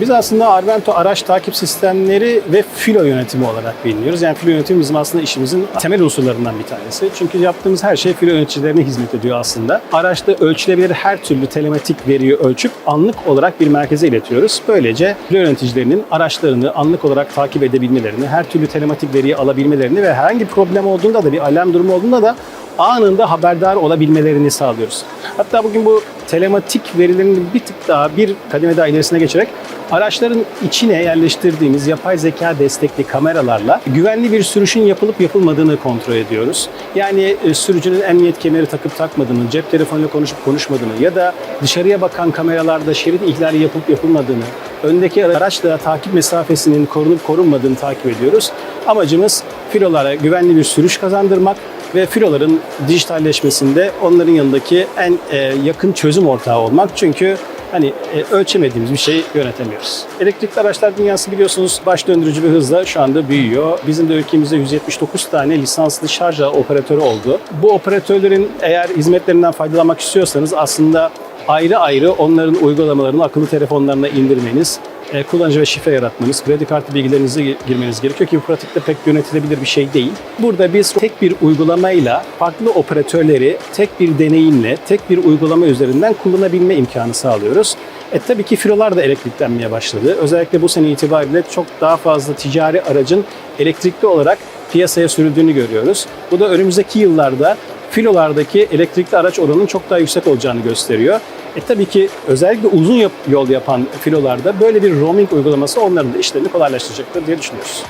Biz aslında Arvento araç takip sistemleri ve filo yönetimi olarak biliniyoruz. Yani filo yönetimi bizim aslında işimizin temel unsurlarından bir tanesi. Çünkü yaptığımız her şey filo yöneticilerine hizmet ediyor aslında. Araçta ölçülebilir her türlü telematik veriyi ölçüp anlık olarak bir merkeze iletiyoruz. Böylece filo yöneticilerinin araçlarını anlık olarak takip edebilmelerini, her türlü telematik veriyi alabilmelerini ve herhangi bir problem olduğunda da bir alarm durumu olduğunda da anında haberdar olabilmelerini sağlıyoruz. Hatta bugün bu telematik verilerinin bir tık daha bir kademe daha ilerisine geçerek araçların içine yerleştirdiğimiz yapay zeka destekli kameralarla güvenli bir sürüşün yapılıp yapılmadığını kontrol ediyoruz. Yani e, sürücünün emniyet kemeri takıp takmadığını, cep telefonuyla konuşup konuşmadığını ya da dışarıya bakan kameralarda şerit ihlali yapıp yapılmadığını, öndeki araçla takip mesafesinin korunup korunmadığını takip ediyoruz. Amacımız filolara güvenli bir sürüş kazandırmak ve filoların dijitalleşmesinde onların yanındaki en e, yakın çözüm ortağı olmak. Çünkü hani e, ölçemediğimiz bir şeyi yönetemiyoruz. Elektrikli araçlar dünyası biliyorsunuz baş döndürücü bir hızla şu anda büyüyor. Bizim de ülkemizde 179 tane lisanslı şarj operatörü oldu. Bu operatörlerin eğer hizmetlerinden faydalanmak istiyorsanız aslında ayrı ayrı onların uygulamalarını akıllı telefonlarına indirmeniz, e, kullanıcı ve şifre yaratmanız, kredi kartı bilgilerinizi girmeniz gerekiyor ki bu pratikte pek yönetilebilir bir şey değil. Burada biz tek bir uygulamayla farklı operatörleri tek bir deneyimle, tek bir uygulama üzerinden kullanabilme imkanı sağlıyoruz. E tabii ki filolar da elektriklenmeye başladı. Özellikle bu sene itibariyle çok daha fazla ticari aracın elektrikli olarak piyasaya sürüldüğünü görüyoruz. Bu da önümüzdeki yıllarda filolardaki elektrikli araç oranının çok daha yüksek olacağını gösteriyor. E tabii ki özellikle uzun yol yapan filolarda böyle bir roaming uygulaması onların da işlerini kolaylaştıracaktır diye düşünüyoruz.